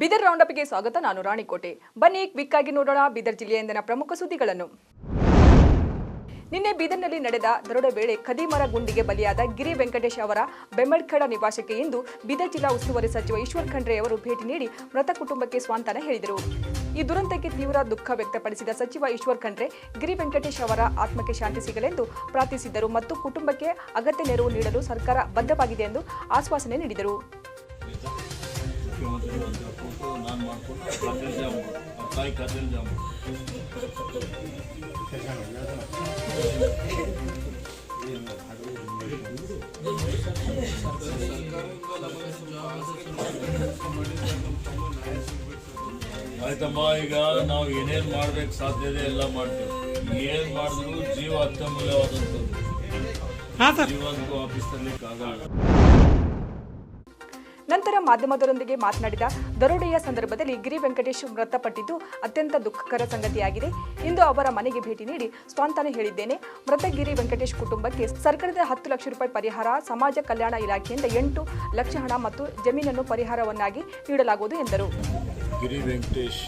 ಬೀದರ್ ರೌಂಡಪ್ಗೆ ಸ್ವಾಗತ, ನಾನು ರಾಣಿಕೋಟೆ. ಬನ್ನಿ ಕ್ವಿಕ್ ಆಗಿ ನೋಡೋಣ ಬೀದರ್ ಜಿಲ್ಲೆಯಿಂದನ ಪ್ರಮುಖ ಸುದ್ದಿಗಳನ್ನು. ನಿನ್ನೆ ಬೀದರ್ನಲ್ಲಿ ನಡೆದ ದರೋಡ ವೇಳೆ ಖದೀಮರ ಗುಂಡಿಗೆ ಬಲಿಯಾದ ಗಿರಿ ವೆಂಕಟೇಶ್ ಅವರ ಬೆಮ್ಮಡ್ಖಡ ನಿವಾಸಕ್ಕೆ ಇಂದು ಬೀದರ್ ಜಿಲ್ಲಾ ಉಸ್ತುವಾರಿ ಸಚಿವ ಈಶ್ವರ್ ಖಂಡ್ರೆ ಅವರು ಭೇಟಿ ನೀಡಿ ಮೃತ ಕುಟುಂಬಕ್ಕೆ ಸ್ವಾಂತನ ಹೇಳಿದರು. ಈ ದುರಂತಕ್ಕೆ ತೀವ್ರ ದುಃಖ ವ್ಯಕ್ತಪಡಿಸಿದ ಸಚಿವ ಈಶ್ವರ್ ಖಂಡ್ರೆ, ಗಿರಿ ವೆಂಕಟೇಶ್ ಅವರ ಆತ್ಮಕ್ಕೆ ಶಾಂತಿ ಸಿಗಲೆಂದು ಪ್ರಾರ್ಥಿಸಿದರು ಮತ್ತು ಕುಟುಂಬಕ್ಕೆ ಅಗತ್ಯ ನೆರವು ನೀಡಲು ಸರ್ಕಾರ ಬದ್ಧವಾಗಿದೆ ಎಂದು ಆಶ್ವಾಸನೆ ನೀಡಿದರು. ಮುಖ್ಯಮಂತ್ರಿ ಅಂತ ಹೇಳ್ಕೊಟ್ಟು ನಾನು ಮಾಡಿಕೊಂಡು ಖಾತೆ ಜಾಮು ಅವ್ರ ತಾಯಿ ಖಾತೆ ಜಾಮು ಆಯ್ತಮ್ಮ ಈಗ ನಾವು ಏನೇನು ಮಾಡ್ಬೇಕು ಇದೆ ಎಲ್ಲ ಮಾಡ್ತೀವಿ. ಏನು ಮಾಡಿದ್ರು ಜೀವ ಅತ್ಯಮೂಲ್ಯವಾದಂಥದ್ದು. ಜೀವಂತೂ ಆಫೀಸ್ ತರಲಿಕ್ಕಾಗಲ್ಲ ನಂತರ ಮಾಧ್ಯಮದವರೊಂದಿಗೆ ಮಾತನಾಡಿದ ದರೋಡೆಯ ಸಂದರ್ಭದಲ್ಲಿ ಗಿರಿ ವೆಂಕಟೇಶ್ ಮೃತಪಟ್ಟಿದ್ದು ಅತ್ಯಂತ ದುಃಖಕರ ಸಂಗತಿಯಾಗಿದೆ. ಇಂದು ಅವರ ಮನೆಗೆ ಭೇಟಿ ನೀಡಿ ಸ್ವಾಂತನ ಹೇಳಿದ್ದೇನೆ. ಮೃತ ಗಿರಿ ವೆಂಕಟೇಶ್ ಕುಟುಂಬಕ್ಕೆ ಸರ್ಕಾರದ ಹತ್ತು ಲಕ್ಷ ರೂಪಾಯಿ ಪರಿಹಾರ, ಸಮಾಜ ಕಲ್ಯಾಣ ಇಲಾಖೆಯಿಂದ ಎಂಟು ಲಕ್ಷ ಹಣ ಮತ್ತು ಜಮೀನನ್ನು ಪರಿಹಾರವನ್ನಾಗಿ ನೀಡಲಾಗುವುದು ಎಂದರು. ಗಿರಿ ವೆಂಕಟೇಶ್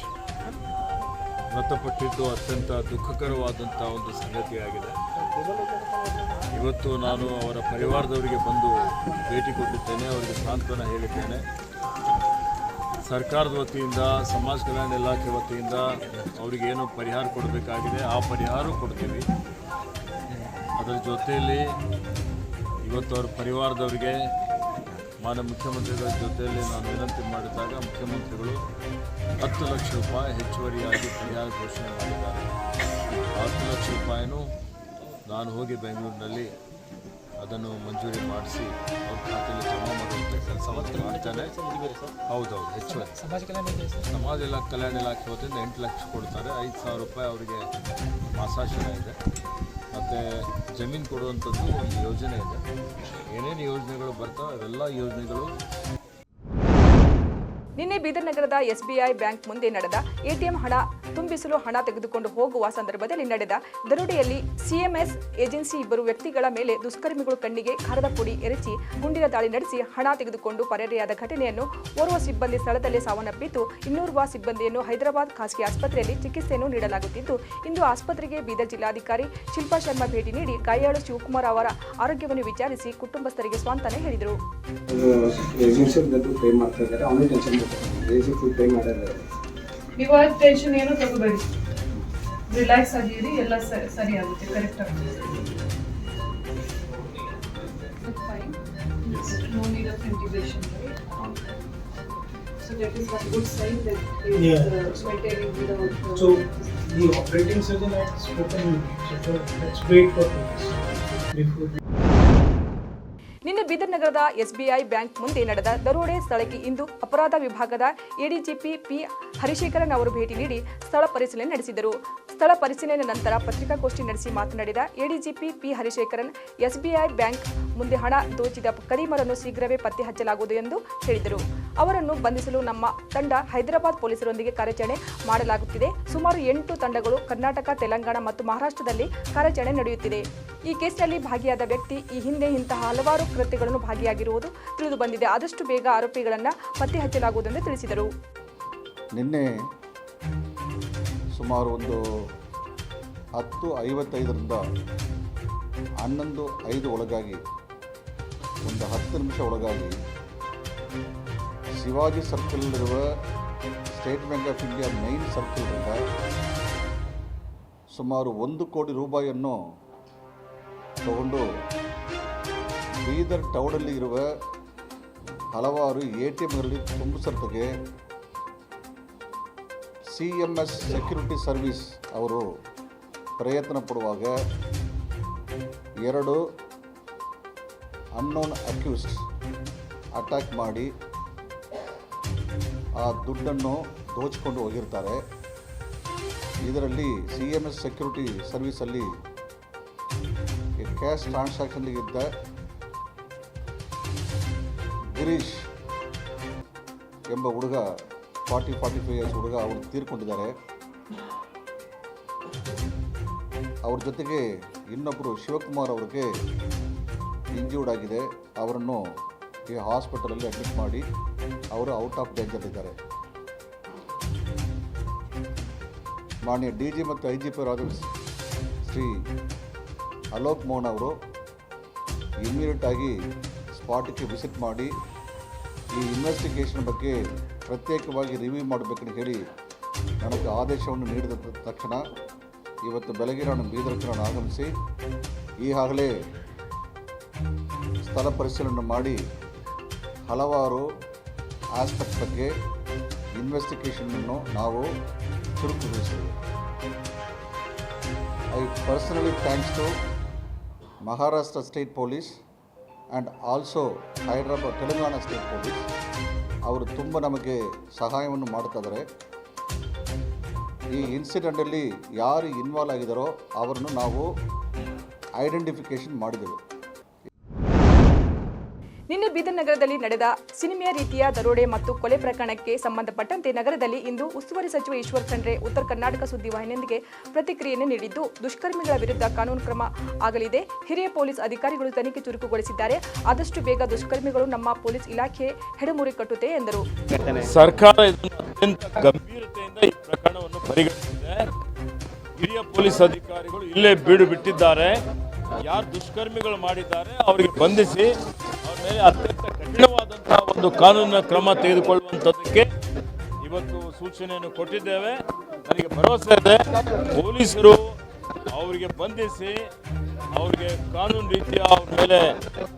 ಮೃತಪಟ್ಟಿದ್ದು ಅತ್ಯಂತ ದುಃಖಕರವಾದಂಥ ಒಂದು ಸಂಗತಿಯಾಗಿದೆ. ಇವತ್ತು ನಾನು ಅವರ ಪರಿವಾರದವರಿಗೆ ಬಂದು ಭೇಟಿ ಕೊಟ್ಟಿದ್ದೇನೆ, ಅವರಿಗೆ ಸಾಂತ್ವನ ಹೇಳಿದ್ದೇನೆ. ಸರ್ಕಾರದ ವತಿಯಿಂದ, ಸಮಾಜ ಕಲ್ಯಾಣ ಇಲಾಖೆ ವತಿಯಿಂದ ಅವರಿಗೆ ಏನು ಪರಿಹಾರ ಕೊಡಬೇಕಾಗಿದೆ. ಆ ಪರಿಹಾರ ಕೊಡ್ತೀವಿ. ಅದರ ಜೊತೆಯಲ್ಲಿ ಇವತ್ತು ಅವ್ರ ಪರಿವಾರದವರಿಗೆ ಮಾನ್ಯ ಮುಖ್ಯಮಂತ್ರಿಗಳ ಜೊತೆಯಲ್ಲಿ ನಾನು ವಿನಂತಿ ಮಾಡಿದಾಗ ಮುಖ್ಯಮಂತ್ರಿಗಳು ಹತ್ತು ಲಕ್ಷ ರೂಪಾಯಿ ಹೆಚ್ಚುವರಿಯಾಗಿ ಪರಿಹಾರ ಘೋಷಣೆ ಮಾಡಿದ್ದಾರೆ. ಹತ್ತು ಲಕ್ಷ ರೂಪಾಯಿನೂ ನಾನು ಹೋಗಿ ಬೆಂಗಳೂರಿನಲ್ಲಿ ಅದನ್ನು ಮಂಜೂರಿ ಮಾಡಿಸಿ ಅವ್ರ ಖಾತೆಯಲ್ಲಿ ಜಮಾ ಮಾಡುವಂಥ ಕೆಲಸವನ್ನು ಮಾಡ್ತಾರೆ ಹೌದೌದು ಹೆಚ್ಚುವರಿ. ಸಮಾಜ ಇಲಾಖೆ ಕಲ್ಯಾಣ ಇಲಾಖೆ ವತಿಯಿಂದ ಎಂಟು ಲಕ್ಷ ಕೊಡ್ತಾರೆ. ಐದು ಸಾವಿರ ರೂಪಾಯಿ ಅವರಿಗೆ ಮಾಸಾಶನ ಇದೆ. ಮತ್ತು ಜಮೀನು ಕೊಡುವಂಥದ್ದು ಒಂದು ಯೋಜನೆ ಇದೆ. ಏನೇನು ಯೋಜನೆಗಳು ಬರ್ತಾವೆ ಅವೆಲ್ಲ ಯೋಜನೆಗಳು ನಿನ್ನೆ ಬೀದರ್ ನಗರದ ಎಸ್ಬಿಐ ಬ್ಯಾಂಕ್ ಮುಂದೆ ನಡೆದ ಎಟಿಎಂ ಹಣ ತುಂಬಿಸಲು ಹಣ ತೆಗೆದುಕೊಂಡು ಹೋಗುವ ಸಂದರ್ಭದಲ್ಲಿ ನಡೆದ ದರೋಡೆಯಲ್ಲಿ ಸಿಎಂಎಸ್ ಏಜೆನ್ಸಿ ಇಬ್ಬರು ವ್ಯಕ್ತಿಗಳ ಮೇಲೆ ದುಷ್ಕರ್ಮಿಗಳು ಕಣ್ಣಿಗೆ ಖಾರದ ಪುಡಿ ಎರಚಿ ಗುಂಡಿನ ದಾಳಿ ನಡೆಸಿ ಹಣ ತೆಗೆದುಕೊಂಡು ಪರಾರಿಯಾದ ಘಟನೆಯನ್ನು ಓರ್ವ ಸಿಬ್ಬಂದಿ ಸ್ಥಳದಲ್ಲೇ ಸಾವನ್ನಪ್ಪಿದ್ದು, ಇನ್ನೋರ್ವ ಸಿಬ್ಬಂದಿಯನ್ನು ಹೈದರಾಬಾದ್ ಖಾಸಗಿ ಆಸ್ಪತ್ರೆಯಲ್ಲಿ ಚಿಕಿತ್ಸೆಯನ್ನು ನೀಡಲಾಗುತ್ತಿದ್ದು, ಇಂದು ಆಸ್ಪತ್ರೆಗೆ ಬೀದರ್ ಜಿಲ್ಲಾಧಿಕಾರಿ ಶಿಲ್ಪಾ ಶರ್ಮಾ ಭೇಟಿ ನೀಡಿ ಗಾಯಾಳು ಶಿವಕುಮಾರ್ ಅವರ ಆರೋಗ್ಯವನ್ನು ವಿಚಾರಿಸಿ ಕುಟುಂಬಸ್ಥರಿಗೆ ಸ್ವಾಂತನೆ ಹೇಳಿದರು. ಪೇ ಮಾಡ್ತಾ ಇದ್ದಾರೆ ಅವನೇ ಟೆನ್ಷನ್ ಏನು ತಗೋಬೇಡಿ ರಿಲ್ಯಾಕ್ಸ್ ಆಗಿರಿ ಎಲ್ಲ ಸರಿ ಆಗುತ್ತೆ ಕರೆಕ್ಟ್ ಆಗುತ್ತೆ No need of intubation, right? So that is one good sign that he is Yeah. uh, maintaining without. uh, So the operating surgeon had spoken, so that's great for this before. ನಿನ್ನೆ ಬೀದರ್ ನಗರದ SBI bank ಮುಂದೆ ನಡೆದ ದರೋಡೆ ಸ್ಥಳಕ್ಕೆ ಇಂದು ಅಪರಾಧ ವಿಭಾಗದ ADGP P Harishekaran ಅವರು ಭೇಟಿ ನೀಡಿ ಸ್ಥಳ ಪರಿಶೀಲನೆ ನಡೆಸಿದರು. ಸ್ಥಳ ಪರಿಶೀಲನೆ ನಂತರ ಪತ್ರಿಕಾಗೋಷ್ಠಿ ನಡೆಸಿ ಮಾತನಾಡಿದ ADGP P Harisekaran, SBI bank ಮುಂದೆ ಹಣ ದೋಚಿದ ಕರೀಮರನ್ನು ಶೀಘ್ರವೇ ಪತ್ತೆ ಹಚ್ಚಲಾಗುವುದು ಎಂದು ಹೇಳಿದರು. ಅವರನ್ನು ಬಂಧಿಸಲು ನಮ್ಮ ತಂಡ ಹೈದರಾಬಾದ್ ಪೊಲೀಸರೊಂದಿಗೆ ಕಾರ್ಯಾಚರಣೆ ಮಾಡಲಾಗುತ್ತಿದೆ. ಸುಮಾರು ಎಂಟು ತಂಡಗಳು ಕರ್ನಾಟಕ, ತೆಲಂಗಾಣ ಮತ್ತು ಮಹಾರಾಷ್ಟ್ರದಲ್ಲಿ ಕಾರ್ಯಾಚರಣೆ ನಡೆಯುತ್ತಿದೆ. ಈ ಕೇಸ್ನಲ್ಲಿ ಭಾಗಿಯಾದ ವ್ಯಕ್ತಿ ಈ ಹಿಂದೆ ಇಂತಹ ಹಲವಾರು ಕೃತ್ಯಗಳನ್ನು ಭಾಗಿಯಾಗಿರುವುದು ತಿಳಿದು ಬಂದಿದೆ ಆದಷ್ಟು ಬೇಗ ಆರೋಪಿಗಳನ್ನು ಪತ್ತೆ ಹಚ್ಚಲಾಗುವುದೆಂದು ತಿಳಿಸಿದರು. ನಿನ್ನೆ ಸುಮಾರು ಒಂದು ಹತ್ತು ಐವತ್ತೈದರಿಂದ ಹನ್ನೊಂದು ಐದು ಒಳಗಾಗಿ, ಒಂದು ಹತ್ತು ನಿಮಿಷ ಒಳಗಾಗಿ Shivaji ಸರ್ಕಲ್ನಲ್ಲಿರುವ State Bank of India main ಸರ್ಕಲ್ನಿಂದ ಸುಮಾರು ಒಂದು ಕೋಟಿ ರೂಪಾಯಿಯನ್ನು ತಗೊಂಡು ಬೀದರ್ ಟೌನಲ್ಲಿ ಇರುವ ಹಲವಾರು ಎ ಟಿ ಎಮ್ಗಳಲ್ಲಿ ತುಂಬಿಸೋದಕ್ಕೆ C M S security service ಅವರು ಪ್ರಯತ್ನ ಪಡುವಾಗ ಎರಡು ಅನ್ನೋನ್ ಅಕ್ಯೂಸ್ಡ್ ಅಟ್ಯಾಕ್ ಮಾಡಿ ಆ ದುಡ್ಡನ್ನು ದೋಚಿಕೊಂಡು ಹೋಗಿರ್ತಾರೆ. ಇದರಲ್ಲಿ ಸಿ ಎಂ ಎಸ್ ಸೆಕ್ಯೂರಿಟಿ ಸರ್ವಿಸಲ್ಲಿ ಕ್ಯಾಶ್ ಟ್ರಾನ್ಸಾಕ್ಷನ್ಗಿದ್ದ ಗಿರೀಶ್ ಎಂಬ ಹುಡುಗ ಫಾರ್ಟಿ ಫಾರ್ಟಿ ಫೈವ್ ಇಯರ್ಸ್ ಹುಡುಗ ಅವರು ತೀರ್ಕೊಂಡಿದ್ದಾರೆ. ಅವ್ರ ಜೊತೆಗೆ ಇನ್ನೊಬ್ಬರು ಶಿವಕುಮಾರ್ ಅವ್ರಿಗೆ ಇಂಜೂರ್ಡ್ ಆಗಿದೆ. ಅವರನ್ನು ಈ ಹಾಸ್ಪಿಟಲಲ್ಲಿ ಅಡ್ಮಿಟ್ ಮಾಡಿ ಅವರು ಔಟ್ ಆಫ್ ಡೇಂಜರ್ ಇದ್ದಾರೆ. ಮಾನ್ಯ ಡಿ ಜಿ ಮತ್ತು I G P Raja Shri Alok Mohan ಅವರು ಇಮ್ಮಿಡಿಯೇಟಾಗಿ ಸ್ಪಾಟಿಗೆ ವಿಸಿಟ್ ಮಾಡಿ ಈ ಇನ್ವೆಸ್ಟಿಗೇಷನ್ ಬಗ್ಗೆ ಪ್ರತ್ಯೇಕವಾಗಿ ರಿವ್ಯೂ ಮಾಡಬೇಕಂತ ಹೇಳಿ ನನಗೆ ಆದೇಶವನ್ನು ನೀಡಿದ ತಕ್ಷಣ ಇವತ್ತು ಬೆಳಗ್ಗೆ ನಾನು ಬೀದರ್ಗೆ ನಾನು ಆಗಮಿಸಿ ಈಗಾಗಲೇ ಸ್ಥಳ ಪರಿಶೀಲನೆ ಮಾಡಿ ಹಲವಾರು ಆಸ್ಪೆಕ್ಟ್ ಬಗ್ಗೆ ಇನ್ವೆಸ್ಟಿಗೇಷನನ್ನು ನಾವು ಚುರುಕುಗೊಳಿಸಿದ್ದೇವೆ I personally thanks to Maharashtra state police and also Hyderabad Telangana state police ಅವರು ತುಂಬ ನಮಗೆ ಸಹಾಯವನ್ನು ಮಾಡ್ತಾ ಇದ್ದಾರೆ. ಈ ಇನ್ಸಿಡೆಂಟಲ್ಲಿ ಯಾರು ಇನ್ವಾಲ್ವ್ ಆಗಿದ್ದಾರೋ ಅವರನ್ನು ನಾವು ಐಡೆಂಟಿಫಿಕೇಷನ್ ಮಾಡಿದೆವು ಬೀದರ್ ನಗರದಲ್ಲಿ ನಡೆದ ಸಿನಿಮೆಯ ರೀತಿಯ ದರೋಡೆ ಮತ್ತು ಕೊಲೆ ಪ್ರಕರಣಕ್ಕೆ ಸಂಬಂಧಪಟ್ಟಂತೆ ನಗರದಲ್ಲಿ ಇಂದು ಉಸ್ತುವಾರಿ ಸಚಿವ ಈಶ್ವರ್ ಖಂಡ್ರೆ ಉತ್ತರ ಕರ್ನಾಟಕ ಸುದ್ದಿವಾಹಿನಿಯೊಂದಿಗೆ ಪ್ರತಿಕ್ರಿಯೆಯನ್ನು ನೀಡಿದ್ದು, ದುಷ್ಕರ್ಮಿಗಳ ವಿರುದ್ಧ ಕಾನೂನು ಕ್ರಮ ಆಗಲಿದೆ. ಹಿರಿಯ ಪೊಲೀಸ್ ಅಧಿಕಾರಿಗಳು ತನಿಖೆ ಚುರುಕುಗೊಳಿಸಿದ್ದಾರೆ. ಆದಷ್ಟು ಬೇಗ ದುಷ್ಕರ್ಮಿಗಳು ನಮ್ಮ ಪೊಲೀಸ್ ಇಲಾಖೆ ಹೆಡಮುರಿ ಕಟ್ಟುತ್ತೆ ಎಂದರು. ಸರ್ಕಾರ ಹಿರಿಯ ಪೊಲೀಸ್ ಅಧಿಕಾರಿಗಳು ಇಲ್ಲೇ ಬೀಡು ಬಿಟ್ಟಿದ್ದಾರೆ. ಯಾರು ದುಷ್ಕರ್ಮಿಗಳು ಮಾಡಿದ್ದಾರೆ, ಅವರಿಗೆ ಬಂಧಿಸಿ ಮೇಲೆ ಅತ್ಯಂತ ಕಠಿಣವಾದಂತಹ ಒಂದು ಕಾನೂನಿನ ಕ್ರಮ ತೆಗೆದುಕೊಳ್ಳುವಂಥದ್ದಕ್ಕೆ ಇವತ್ತು ಸೂಚನೆಯನ್ನು ಕೊಟ್ಟಿದ್ದೇವೆ. ನನಗೆ ಭರವಸೆ ಇದೆ. ಪೊಲೀಸರು ಅವರಿಗೆ ಬಂಧಿಸಿ ಅವರಿಗೆ ಕಾನೂನು ರೀತಿಯ ಅವ್ರ ಮೇಲೆ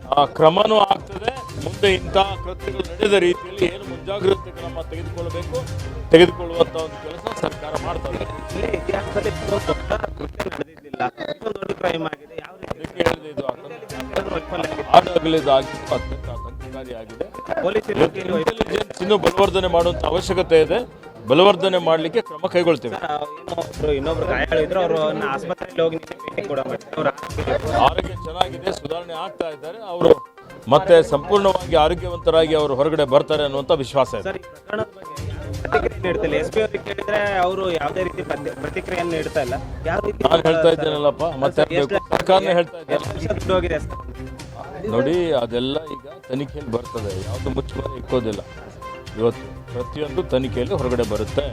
ಆ, ಕ್ರಮನೂ ಆಗ್ತದೆ. ಮುಂದೆ ಇಂತಹ ಕೃತ್ಯಗಳು ನಡೆದ ರೀತಿಯಲ್ಲಿ ಏನು ಮುಂಜಾಗ್ರತೆ ಕ್ರಮ ತೆಗೆದುಕೊಳ್ಳಬೇಕು ತೆಗೆದುಕೊಳ್ಳುವಂಥ ಒಂದು ಕೆಲಸ ಸರ್ಕಾರ ಮಾಡ್ತದೆ ಇಲ್ಲೇ ಆಡಳಿದಾಗಿದ್ದು ಅತ್ಯಂತ ಆತಂಕಕಾರಿಯಾಗಿದೆ ಇಂಟೆಲಿಜೆನ್ಸ್ ಇನ್ನೂ ಬಲವರ್ಧನೆ ಮಾಡುವಂತ ಅವಶ್ಯಕತೆ ಇದೆ. ಬಲವರ್ಧನೆ ಮಾಡಲಿಕ್ಕೆ ಕ್ರಮ ಕೈಗೊಳ್ತೇವೆ. ಇನ್ನೊಬ್ರು ಗಾಯಾಳಿದ್ರು ಅವರು ಆಸ್ಪತ್ರೆಯಲ್ಲಿ ಹೋಗಿ ಭೇಟಿ ಕೂಡ ಆರೋಗ್ಯ ಚೆನ್ನಾಗಿದೆ ಸುಧಾರಣೆ ಆಗ್ತಾ ಇದ್ದಾರೆ. ಅವರು ಮತ್ತೆ ಸಂಪೂರ್ಣವಾಗಿ ಆರೋಗ್ಯವಂತರಾಗಿ ಅವರು ಹೊರಗಡೆ ಬರ್ತಾರೆ ಅನ್ನುವಂತ ವಿಶ್ವಾಸ ಇದೆ. ನಾನು ಹೇಳ್ತಾ ಇದ್ದೇನಲ್ಲಪ್ಪ ಮತ್ತೆ ಸರ್ಕಾರನೇ ಹೇಳ್ತಾ ಇದ್ದೇನೆ ನೋಡಿ ಅದೆಲ್ಲ ಈಗ ತನಿಖೆಯಲ್ಲಿ ಬರ್ತದೆ. ಯಾವುದು ಮುಚ್ಚುಮರೆ ಇಕ್ಕೋದಿಲ್ಲ. ಇವತ್ತು ಪ್ರತಿಯೊಂದು ತನಿಖೆಯಲ್ಲಿ ಹೊರಗಡೆ ಬರುತ್ತೆ.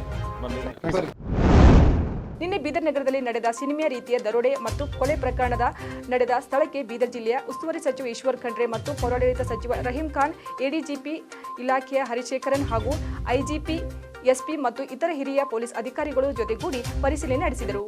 ನಿನ್ನೆ ಬೀದರ್ ನಗರದಲ್ಲಿ ನಡೆದ ಸಿನಿಮಾ ರೀತಿಯ ದರೋಡೆ ಮತ್ತು ಕೊಲೆ ಪ್ರಕರಣದ ನಡೆದ ಸ್ಥಳಕ್ಕೆ ಬೀದರ್ ಜಿಲ್ಲೆಯ ಉಸ್ತುವಾರಿ ಸಚಿವ ಈಶ್ವರ್ ಖಂಡ್ರೆ ಮತ್ತು ಪೌರಾಡಳಿತ ಸಚಿವ ರಹೀಂ ಖಾನ್ ಎಡಿಜಿಪಿ ಇಲಾಖೆಯ ಹರಿಶೇಖರನ್ ಹಾಗೂ ಐಜಿಪಿ ಎಸ್ಪಿ ಮತ್ತು ಇತರ ಹಿರಿಯ ಪೊಲೀಸ್ ಅಧಿಕಾರಿಗಳು ಜೊತೆಗೂಡಿ ಪರಿಶೀಲನೆ ನಡೆಸಿದರು.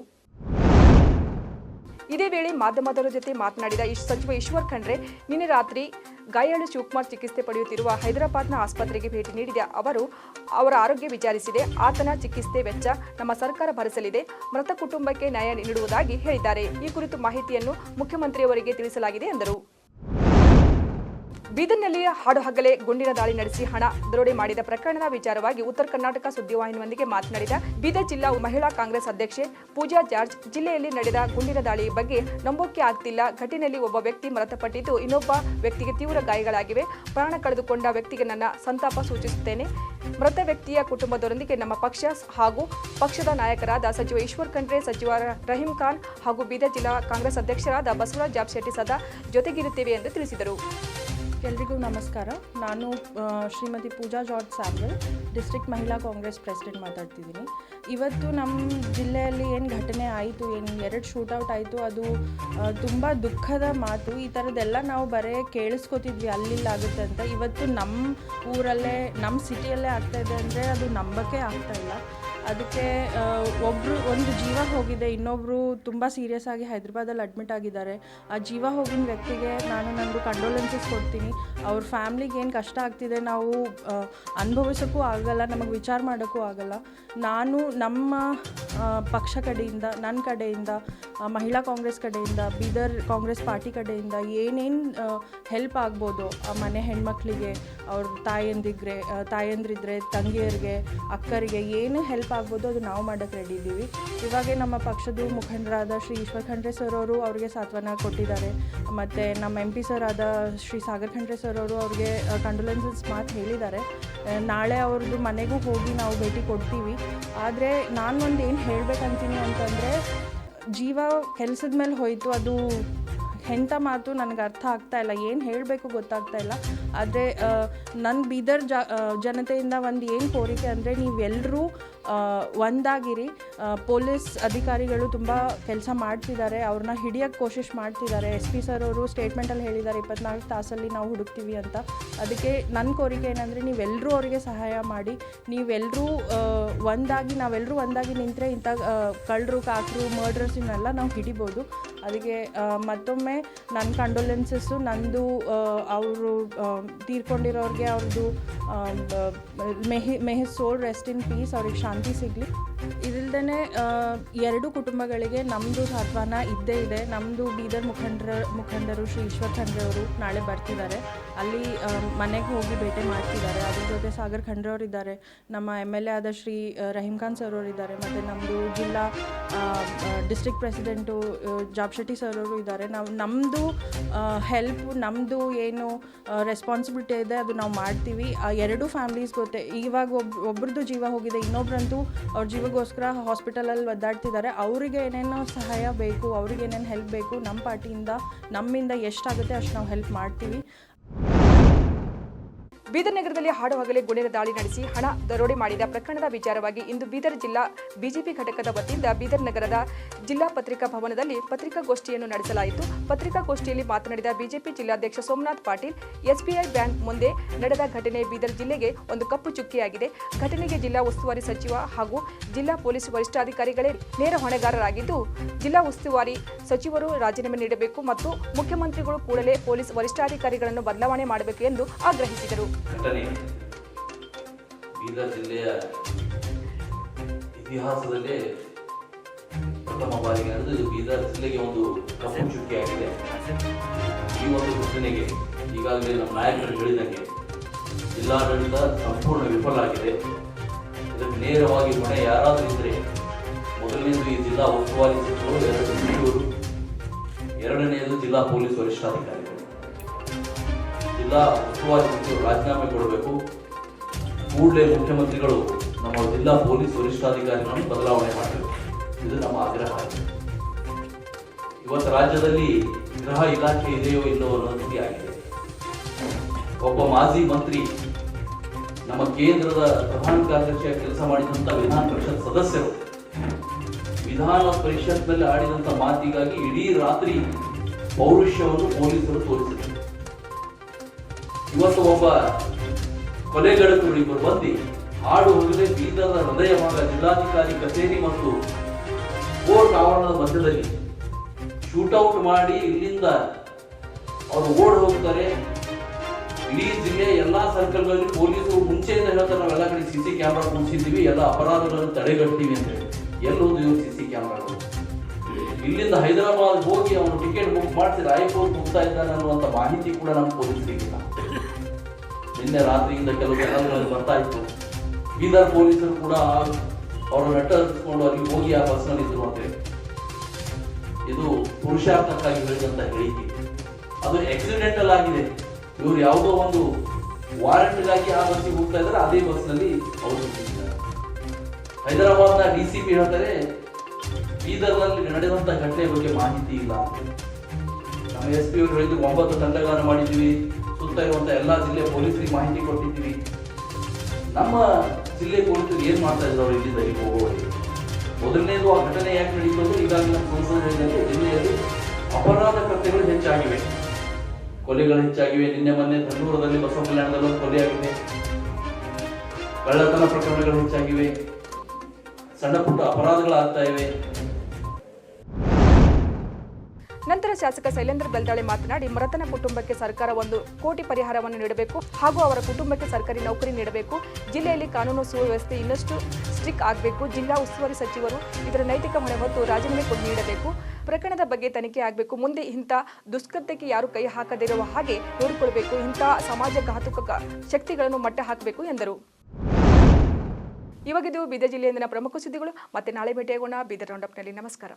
ಇದೇ ವೇಳೆ ಮಾಧ್ಯಮದವರ ಜೊತೆ ಮಾತನಾಡಿದ ಸಚಿವ ಈಶ್ವರ್ ಖಂಡ್ರೆ, ನಿನ್ನೆ ರಾತ್ರಿ ಗಾಯಾಳು ಶಿವಕುಮಾರ್ ಚಿಕಿತ್ಸೆ ಪಡೆಯುತ್ತಿರುವ ಹೈದರಾಬಾದ್ನ ಆಸ್ಪತ್ರೆಗೆ ಭೇಟಿ ನೀಡಿದ ಅವರು, ಅವರ ಆರೋಗ್ಯ ವಿಚಾರಿಸಿದೆ. ಆತನ ಚಿಕಿತ್ಸೆ ವೆಚ್ಚ ನಮ್ಮ ಸರ್ಕಾರ ಭರಿಸಲಿದೆ. ಮೃತ ಕುಟುಂಬಕ್ಕೆ ನ್ಯಾಯ ನೀಡುವುದಾಗಿ ಹೇಳಿದ್ದಾರೆ. ಈ ಕುರಿತು ಮಾಹಿತಿಯನ್ನು ಮುಖ್ಯಮಂತ್ರಿಯವರಿಗೆ ತಿಳಿಸಲಾಗಿದೆ ಎಂದರು. ಬೀದರ್ನಲ್ಲಿ ಹಾಡುಹಗಲೇ ಗುಂಡಿನ ದಾಳಿ ನಡೆಸಿ ಹಣ ದರೋಡೆ ಮಾಡಿದ ಪ್ರಕರಣದ ವಿಚಾರವಾಗಿ ಉತ್ತರ ಕರ್ನಾಟಕ ಸುದ್ದಿವಾಹಿನಿಯೊಂದಿಗೆ ಮಾತನಾಡಿದ ಬೀದರ್ ಜಿಲ್ಲಾ ಮಹಿಳಾ ಕಾಂಗ್ರೆಸ್ ಅಧ್ಯಕ್ಷೆ ಪೂಜಾ ಜಾರ್ಜ್, ಜಿಲ್ಲೆಯಲ್ಲಿ ನಡೆದ ಗುಂಡಿನ ದಾಳಿ ಬಗ್ಗೆ ನಂಬೋಕೆ ಆಗ್ತಿಲ್ಲ. ಘಟನೆಯಲ್ಲಿ ಒಬ್ಬ ವ್ಯಕ್ತಿ ಮೃತಪಟ್ಟಿದ್ದು ಇನ್ನೊಬ್ಬ ವ್ಯಕ್ತಿಗೆ ತೀವ್ರ ಗಾಯಗಳಾಗಿವೆ. ಪ್ರಾಣ ಕಳೆದುಕೊಂಡ ವ್ಯಕ್ತಿಗೆ ನನ್ನ ಸಂತಾಪ ಸೂಚಿಸುತ್ತೇನೆ. ಮೃತ ವ್ಯಕ್ತಿಯ ಕುಟುಂಬದವರೊಂದಿಗೆ ನಮ್ಮ ಪಕ್ಷ ಹಾಗೂ ಪಕ್ಷದ ನಾಯಕರಾದ ಸಚಿವ ಈಶ್ವರ್ ಖಂಡ್ರೆ, ಸಚಿವ ರಹೀಂ ಖಾನ್ ಹಾಗೂ ಬೀದರ್ ಜಿಲ್ಲಾ ಕಾಂಗ್ರೆಸ್ ಅಧ್ಯಕ್ಷರಾದ ಬಸವರಾಜ್ ಜಾಬ್ ಶೆಟ್ಟಿ ಸದಾ ಜೊತೆಗಿರುತ್ತೇವೆ ಎಂದು ತಿಳಿಸಿದರು. ಎಲ್ರಿಗೂ ನಮಸ್ಕಾರ. ನಾನು ಶ್ರೀಮತಿ ಪೂಜಾ ಜಾರ್ಜ್ ಸ್ಯಾಮ್ವೆಲ್ ಡಿಸ್ಟ್ರಿಕ್ಟ್ ಮಹಿಳಾ ಕಾಂಗ್ರೆಸ್ ಪ್ರೆಸಿಡೆಂಟ್ ಮಾತಾಡ್ತಿದ್ದೀನಿ. ಇವತ್ತು ನಮ್ಮ ಜಿಲ್ಲೆಯಲ್ಲಿ ಏನು ಘಟನೆ ಆಯಿತು, ಏನು ಎರಡು ಶೂಟೌಟ್ ಆಯಿತು, ಅದು ತುಂಬ ದುಃಖದ ಮಾತು. ಈ ಥರದ್ದೆಲ್ಲ ನಾವು ಬರೇ ಕೇಳಿಸ್ಕೊತಿದ್ವಿ, ಅಲ್ಲಿಲ್ಲ ಆಗುತ್ತೆ ಅಂತ. ಇವತ್ತು ನಮ್ಮ ಊರಲ್ಲೇ ನಮ್ಮ ಸಿಟಿಯಲ್ಲೇ ಆಗ್ತಾಯಿದೆ ಅಂದರೆ ಅದು ನಂಬಕ್ಕೆ ಆಗ್ತಾಯಿಲ್ಲ ಅದಕ್ಕೆ ಒಬ್ಬರು ಒಂದು ಜೀವ ಹೋಗಿದೆ ಇನ್ನೊಬ್ಬರು ತುಂಬ ಸೀರಿಯಸ್ ಆಗಿ ಹೈದ್ರಾಬಾದಲ್ಲಿ ಅಡ್ಮಿಟ್ ಆಗಿದ್ದಾರೆ. ಆ ಜೀವ ಹೋಗಿನ ವ್ಯಕ್ತಿಗೆ ನಾನು ನಂದು ಕಂಡೋಲೆನ್ಸಸ್ ಕೊಡ್ತೀನಿ. ಅವ್ರ ಫ್ಯಾಮ್ಲಿಗೆ ಏನು ಕಷ್ಟ ಆಗ್ತಿದೆ ನಾವು ಅನುಭವಿಸೋಕ್ಕೂ ಆಗಲ್ಲ, ನಮಗೆ ವಿಚಾರ ಮಾಡೋಕ್ಕೂ ಆಗಲ್ಲ. ನಾನು ನಮ್ಮ ಪಕ್ಷ ಕಡೆಯಿಂದ ನನ್ನ ಕಡೆಯಿಂದ ಮಹಿಳಾ ಕಾಂಗ್ರೆಸ್ ಕಡೆಯಿಂದ, ಬೀದರ್ ಕಾಂಗ್ರೆಸ್ ಪಾರ್ಟಿ ಕಡೆಯಿಂದ ಏನೇನು ಹೆಲ್ಪ್ ಆಗ್ಬೋದು, ಆ ಮನೆ ಹೆಣ್ಮಕ್ಳಿಗೆ, ಅವ್ರ ತಾಯಂದಿಗ್ರೆ ತಾಯಂದ್ರಿದ್ರೆ, ತಂಗಿಯರಿಗೆ, ಅಕ್ಕರಿಗೆ, ಏನು ಹೆಲ್ಪ್ ಆಗ್ಬೋದು, ಅದು ನಾವು ಮಾಡೋಕ್ಕೆ ರೆಡಿ ಇದ್ದೀವಿ. ಇವಾಗೆ ನಮ್ಮ ಪಕ್ಷದ ಮುಖಂಡರಾದ ಶ್ರೀ ಈಶ್ವರ್ ಖಂಡ್ರೆ ಸರ್ ಅವರು ಅವ್ರಿಗೆ ಸಾತ್ವನ ಕೊಟ್ಟಿದ್ದಾರೆ. ಮತ್ತು ನಮ್ಮ ಎಂ ಪಿ ಸರ್ ಆದ ಶ್ರೀ ಸಾಗರ್ ಖಂಡ್ರೆ ಸರ್ ಅವರು ಅವ್ರಿಗೆ ಕಂಡೋಲೆನ್ಸಸ್ ಮಾತು ಹೇಳಿದ್ದಾರೆ. ನಾಳೆ ಅವ್ರದ್ದು ಮನೆಗೂ ಹೋಗಿ ನಾವು ಭೇಟಿ ಕೊಡ್ತೀವಿ. ಆದರೆ ನಾನು ಒಂದು ಏನು ಹೇಳಬೇಕಂತೀನಿ ಅಂತಂದರೆ, ಜೀವ ಕೆಲಸದ ಮೇಲೆ ಹೋಯಿತು, ಅದು ಎಂಥ ಮಾತು ನನಗೆ ಅರ್ಥ ಆಗ್ತಾ ಇಲ್ಲ, ಏನು ಹೇಳಬೇಕು ಗೊತ್ತಾಗ್ತಾ ಇಲ್ಲ. ಆದರೆ ನನ್ನ ಬೀದರ್ ಜ ಜನತೆಯಿಂದ ಒಂದು ಏನು ಕೋರಿಕೆ ಅಂದರೆ ನೀವೆಲ್ಲರೂ ಒಂದಾಗಿರಿ. ಪೊಲೀಸ್ ಅಧಿಕಾರಿಗಳು ತುಂಬ ಕೆಲಸ ಮಾಡ್ತಿದ್ದಾರೆ ಅವ್ರನ್ನ ಹಿಡಿಯೋಕ್ಕೆ ಕೋಶಿಶ್ ಮಾಡ್ತಿದ್ದಾರೆ. ಎಸ್ ಪಿ ಸರ್ ಅವರು ಸ್ಟೇಟ್ಮೆಂಟಲ್ಲಿ ಹೇಳಿದ್ದಾರೆ, ಇಪ್ಪತ್ನಾಲ್ಕು ತಾಸಲ್ಲಿ ನಾವು ಹುಡುಕ್ತೀವಿ ಅಂತ. ಅದಕ್ಕೆ ನನ್ನ ಕೋರಿಕೆ ಏನಂದರೆ ನೀವೆಲ್ಲರೂ ಅವರಿಗೆ ಸಹಾಯ ಮಾಡಿ ನೀವೆಲ್ಲರೂ ಒಂದಾಗಿ ನಾವೆಲ್ಲರೂ ಒಂದಾಗಿ ನಿಂತರೆ ಇಂಥ ಕಳ್ಳರು, ಕಾಕರು ಮರ್ಡ್ರಸ್ನೆಲ್ಲ ನಾವು ಹಿಡಿಬೋದು. ಅದಕ್ಕೆ ಮತ್ತೊಮ್ಮೆ ನನ್ನ ಕಂಡೋಲೆನ್ಸಸ್ಸು ನಂದು ಅವರು ತೀರ್ಕೊಂಡಿರೋರಿಗೆ ಅವ್ರದ್ದು may his may his soul rest in peace ಅವ್ರಿಗೆ ಶಾಂತಿ ಸಿಗಲಿ. ಇದಿಲ್ದೇ ಎರಡು ಕುಟುಂಬಗಳಿಗೆ ನಮ್ಮದು ಸಾತ್ವನ ಇದ್ದೇ ಇದೆ. ನಮ್ಮದು ಬೀದರ್ ಮುಖಂಡರ, ಮುಖಂಡರು ಶ್ರೀ ಈಶ್ವರ್ ಖಂಡ್ರೆ ಅವರು ನಾಳೆ ಬರ್ತಿದ್ದಾರೆ. ಅಲ್ಲಿ ಮನೆಗೆ ಹೋಗಿ ಭೇಟಿ ಮಾಡ್ತಿದ್ದಾರೆ. ಅದ್ರ ಜೊತೆ ಸಾಗರ್ ಖಂಡ್ರೆ ಅವರು ಇದ್ದಾರೆ. ನಮ್ಮ ಎಂ ಎಲ್ ಎ ಆದ ಶ್ರೀ ರಹೀಮ್ ಖಾನ್ ಸರ್ ಅವರು ಇದ್ದಾರೆ. ಮತ್ತು ನಮ್ಮದು ಜಿಲ್ಲಾ district president Job Shetty sir ಅವರು ಇದ್ದಾರೆ. ನಾವು ನಮ್ಮದು ಹೆಲ್ಪ್ ನಮ್ಮದು ಏನು ರೆಸ್ಪಾನ್ಸಿಬಿಲಿಟಿ ಇದೆ, ಅದು ನಾವು ಮಾಡ್ತೀವಿ. ಆ, ಎರಡೂ ಫ್ಯಾಮ್ಲೀಸ್ ಗೊತ್ತೆ, ಇವಾಗ ಒಬ್, ಒಬ್ರದ್ದು ಜೀವ ಹೋಗಿದೆ, ಇನ್ನೊಬ್ರಂತೂ ಅವ್ರ ಜೀವಗೋಸ್ಕರ ಹಾಸ್ಪಿಟಲಲ್ಲಿ ಒದ್ದಾಡ್ತಿದ್ದಾರೆ. ಅವರಿಗೆ ಏನೇನೋ ಸಹಾಯ ಬೇಕು, ಅವ್ರಿಗೆ ಏನೇನು ಹೆಲ್ಪ್ ಬೇಕು ನಮ್ಮ ಪಾರ್ಟಿಯಿಂದ, ನಮ್ಮಿಂದ ಎಷ್ಟಾಗುತ್ತೆ ಅಷ್ಟು ನಾವು ಹೆಲ್ಪ್ ಮಾಡ್ತೀವಿ. ಬೀದರ್ ನಗರದಲ್ಲಿ ಹಾಡು ಹಗಲೇ ಗುಂಡಿನ ದಾಳಿ ನಡೆಸಿ ಹಣ ದರೋಡೆ ಮಾಡಿದ ಪ್ರಕರಣದ ವಿಚಾರವಾಗಿ ಇಂದು ಬೀದರ್ ಜಿಲ್ಲಾ ಬಿಜೆಪಿ ಘಟಕದ ವತಿಯಿಂದ ಬೀದರ್ ನಗರದ ಜಿಲ್ಲಾ ಪತ್ರಿಕಾ ಭವನದಲ್ಲಿ ಪತ್ರಿಕಾಗೋಷ್ಠಿಯನ್ನು ನಡೆಸಲಾಯಿತು. ಪತ್ರಿಕಾಗೋಷ್ಠಿಯಲ್ಲಿ ಮಾತನಾಡಿದ ಬಿಜೆಪಿ ಜಿಲ್ಲಾಧ್ಯಕ್ಷ ಸೋಮನಾಥ್ ಪಾಟೀಲ್, ಎಸ್ಬಿಐ ಬ್ಯಾಂಕ್ ಮುಂದೆ ನಡೆದ ಘಟನೆ ಬೀದರ್ ಜಿಲ್ಲೆಗೆ ಒಂದು ಕಪ್ಪು ಚುಕ್ಕಿಯಾಗಿದೆ. ಘಟನೆಗೆ ಜಿಲ್ಲಾ ಉಸ್ತುವಾರಿ ಸಚಿವ ಹಾಗೂ ಜಿಲ್ಲಾ ಪೊಲೀಸ್ ವರಿಷ್ಠಾಧಿಕಾರಿಗಳೇ ನೇರ ಹೊಣೆಗಾರರಾಗಿದ್ದು, ಜಿಲ್ಲಾ ಉಸ್ತುವಾರಿ ಸಚಿವರು ರಾಜೀನಾಮೆ ನೀಡಬೇಕು ಮತ್ತು ಮುಖ್ಯಮಂತ್ರಿಗಳು ಕೂಡಲೇ ಪೊಲೀಸ್ ವರಿಷ್ಠಾಧಿಕಾರಿಗಳನ್ನು ಬದಲಾವಣೆ ಮಾಡಬೇಕು ಎಂದು ಆಗ್ರಹಿಸಿದರು. ಘಟನೆ. ಬೀದರ್ ಜಿಲ್ಲೆಯ ಇತಿಹಾಸದಲ್ಲೇ ಪ್ರಥಮ ಬಾರಿಗೆ ನಡೆದು ಇದು ಬೀದರ್ ಜಿಲ್ಲೆಗೆ ಒಂದು ಕಪ್ಪು ಚುಕ್ಕಿಯಾಗಿದೆ ಈ ಒಂದು ಘಟನೆಗೆ ಈಗಾಗಲೇ ನಮ್ಮ ನಾಯಕರು ಹೇಳಿದಂಗೆ ಜಿಲ್ಲಾಡಳಿತ ಸಂಪೂರ್ಣ ವಿಫಲ ಆಗಿದೆ. ಇದಕ್ಕೆ ನೇರವಾಗಿ ಹೊಣೆ ಯಾರಾದರೂ ಇದ್ದರೆ ಮೊದಲನೇದು ಈ ಜಿಲ್ಲಾ ಉಸ್ತುವಾರಿ ಸಚಿವರು, ಎರಡು ಸಚಿವರು, ಎರಡನೆಯದು ಜಿಲ್ಲಾ ಪೊಲೀಸ್ ವರಿಷ್ಠಾಧಿಕಾರಿಗಳು. ಜಿಲ್ಲಾ ಉಸ್ತುವಾರಿ ಸಚಿವರು ರಾಜೀನಾಮೆ ಕೊಡಬೇಕು. ಕೂಡಲೇ ಮುಖ್ಯಮಂತ್ರಿಗಳು ನಮ್ಮ ಜಿಲ್ಲಾ ಪೊಲೀಸ್ ವರಿಷ್ಠಾಧಿಕಾರಿಗಳನ್ನು ಬದಲಾವಣೆ ಮಾಡಬೇಕು. ಇದು ನಮ್ಮ ಆಗ್ರಹ. ಇವತ್ತು ರಾಜ್ಯದಲ್ಲಿ ಗೃಹ ಇಲಾಖೆ ಇದೆಯೋ ಇಲ್ಲವೋ ಅನ್ನೋ ಸ್ಥಿತಿ ಆಗಿದೆ. ಒಬ್ಬ ಮಾಜಿ ಮಂತ್ರಿ ನಮ್ಮ ಕೇಂದ್ರದ ಪ್ರಧಾನ ಕಾರ್ಯದರ್ಶಿಯಾಗಿ ಕೆಲಸ ಮಾಡಿದಂಥ ವಿಧಾನ ಪರಿಷತ್ ಸದಸ್ಯರು, ವಿಧಾನ ಪರಿಷತ್ನಲ್ಲಿ ಆಡಿದಂಥ ಮಾತಿಗಾಗಿ ಇಡೀ ರಾತ್ರಿ ಪೌರುಷ್ಯವನ್ನು ಪೊಲೀಸರು ತೋರಿಸಿದರು ಇವತ್ತು ಒಬ್ಬ ಕೊಲೆಗಡಕರು ಇಬ್ಬರು ಬಂದು ಹಾಡು ಹೋಗದೆ ಬೀದರ್ನ ಹೃದಯ ಭಾಗ ಜಿಲ್ಲಾಧಿಕಾರಿ ಕಚೇರಿ ಮತ್ತು ಕೋರ್ಟ್ ಆವರಣದ ಮಧ್ಯದಲ್ಲಿ ಶೂಟೌಟ್ ಮಾಡಿ ಇಲ್ಲಿಂದ ಅವರು ಓಡ್ ಹೋಗ್ತಾರೆ. ಇಡೀ ಜಿಲ್ಲೆ ಎಲ್ಲಾ ಸರ್ಕಲ್ಗಳಲ್ಲಿ ಪೊಲೀಸರು ಮುಂಚೆಯಿಂದ ಹೇಳ್ತಾರೆ, ನಾವೆಲ್ಲ ಕಡೆ ಸಿ ಸಿ ಕ್ಯಾಮ್ರಾ ಕುಣಿಸಿದ್ದೀವಿ ಎಲ್ಲ ಅಪರಾಧಗಳನ್ನು ತಡೆಗಟ್ಟಿವಿ ಅಂತ ಹೇಳಿ. ಎಲ್ಲೋದು ಇವರು ಸಿ ಸಿ ಕ್ಯಾಮ್ರಾಗಳು ಇಲ್ಲಿಂದ ಹೈದರಾಬಾದ್ ಹೋಗಿ ಅವನು ಟಿಕೆಟ್ ಬುಕ್ ಮಾಡಿಸಿ ರಾಯಪುರ್ ಹೋಗ್ತಾ ಇದ್ದಾನೆ ಅನ್ನುವಂಥ ಮಾಹಿತಿ ಕೂಡ ನಮ್ಮ ಸಿಕ್ಕಿಲ್ಲ ನಿನ್ನೆ ರಾತ್ರಿಯಿಂದ ಕೆಲವು ಜನಗಳಲ್ಲಿ ಬರ್ತಾ ಇತ್ತು. ಬೀದರ್ ಪೊಲೀಸರು ಕೂಡ ಅವರು ನೆಟ್ಟಿಸ್ಕೊಂಡು ಅಲ್ಲಿ ಹೋಗಿ ಆ ಬಸ್ನಲ್ಲಿ ಇದ್ರು ಅಂತ. ಇದು ಪುರುಷಾರ್ಥಕ್ಕಾಗಿ ಹೇಳಿದಂತ ಹೇಳಿಕೆ. ಅದು ಆಕ್ಸಿಡೆಂಟಲ್ ಆಗಿದೆ. ಇವರು ಯಾವುದೋ ಒಂದು ವಾರಂಟ್ಗಾಗಿ ಆ ಬಸ್ಸಿಗೆ ಹೋಗ್ತಾ ಇದ್ದಾರೆ, ಅದೇ ಬಸ್ನಲ್ಲಿ ಅವರು ಹೈದರಾಬಾದ್ನ ಡಿ ಸಿ ಪಿ ಹೇಳ್ತಾರೆ ಬೀದರ್ನಲ್ಲಿ ನಡೆದಂತ ಘಟನೆ ಬಗ್ಗೆ ಮಾಹಿತಿ ಇಲ್ಲ. ನಮ್ಮ ಎಸ್ ಪಿ ಅವರು ಹೇಳಿದ್ರು ಒಂಬತ್ತು ತಂಡಗಳನ್ನು ಮಾಡಿದ್ದೀವಿ, ಸುತ್ತ ಇರುವಂತ ಎಲ್ಲ ಜಿಲ್ಲೆ ಪೊಲೀಸರಿಗೆ ಮಾಹಿತಿ ಕೊಟ್ಟಿದ್ದೀವಿ. ನಮ್ಮ ಜಿಲ್ಲೆ ಪೊಲೀಸರು ಏನ್ ಮಾಡ್ತಾ ಇದ್ದಾರೆ ಇಲ್ಲಿ ಹೋಗುವವರೆಗೆ ಮೊದಲನೇದು ಆ ಘಟನೆ ಯಾಕೆ ನಡೀತು ಈಗಾಗಲೇ ನಮ್ಮ ಜಿಲ್ಲೆಯಲ್ಲಿ ಅಪರಾಧ ಕೃತ್ಯಗಳು ಹೆಚ್ಚಾಗಿವೆ. ಕೊಲೆಗಳು ಹೆಚ್ಚಾಗಿವೆ. ನಿನ್ನೆ ಮೊನ್ನೆ ಧನ್ನೂರದಲ್ಲಿ ಬಸವ ಕಲ್ಯಾಣದಲ್ಲಿ ಕೊಲೆ ಆಗಿದೆ. ಕಳ್ಳತನ ಪ್ರಕರಣಗಳು ಹೆಚ್ಚಾಗಿವೆ. ಸಣ್ಣ ಪುಟ್ಟ ಅಪರಾಧಗಳಾಗ್ತಾ ಇವೆ. ನಂತರ ಶಾಸಕ ಶೈಲೇಂದ್ರ ಬೆಲ್ದಾಳೆ ಮಾತನಾಡಿ, ಮೃತನ ಕುಟುಂಬಕ್ಕೆ ಸರ್ಕಾರ ಒಂದು ಕೋಟಿ ಪರಿಹಾರವನ್ನು ನೀಡಬೇಕು ಹಾಗೂ ಅವರ ಕುಟುಂಬಕ್ಕೆ ಸರ್ಕಾರಿ ನೌಕರಿ ನೀಡಬೇಕು. ಜಿಲ್ಲೆಯಲ್ಲಿ ಕಾನೂನು ಸುವ್ಯವಸ್ಥೆ ಇನ್ನಷ್ಟು ಸ್ಟ್ರಿಕ್ ಆಗಬೇಕು. ಜಿಲ್ಲಾ ಉಸ್ತುವಾರಿ ಸಚಿವರು ಇದರ ನೈತಿಕ ಹೊಣೆ ಹೊತ್ತು ರಾಜೀನಾಮೆ ನೀಡಬೇಕು. ಪ್ರಕರಣದ ಬಗ್ಗೆ ತನಿಖೆ ಆಗಬೇಕು. ಮುಂದೆ ಇಂಥ ದುಷ್ಕೃತ್ಯಕ್ಕೆ ಯಾರು ಕೈ ಹಾಕದಿರುವ ಹಾಗೆ ನೋಡಿಕೊಳ್ಬೇಕು ಇಂಥ ಸಮಾಜಘಾತುಕ ಶಕ್ತಿಗಳನ್ನು ಮಟ್ಟ ಹಾಕಬೇಕು ಎಂದರು. ಇವಾಗಿದ್ದು ಬೀದರ್ ಜಿಲ್ಲೆಯಿಂದ ಪ್ರಮುಖ ಸುದ್ದಿಗಳು. ಮತ್ತೆ ನಾಳೆ ಭೇಟಿಯಾಗೋಣ. ಬೀದರ್ ರೌಂಡಪ್ನಲ್ಲಿ ನಮಸ್ಕಾರ.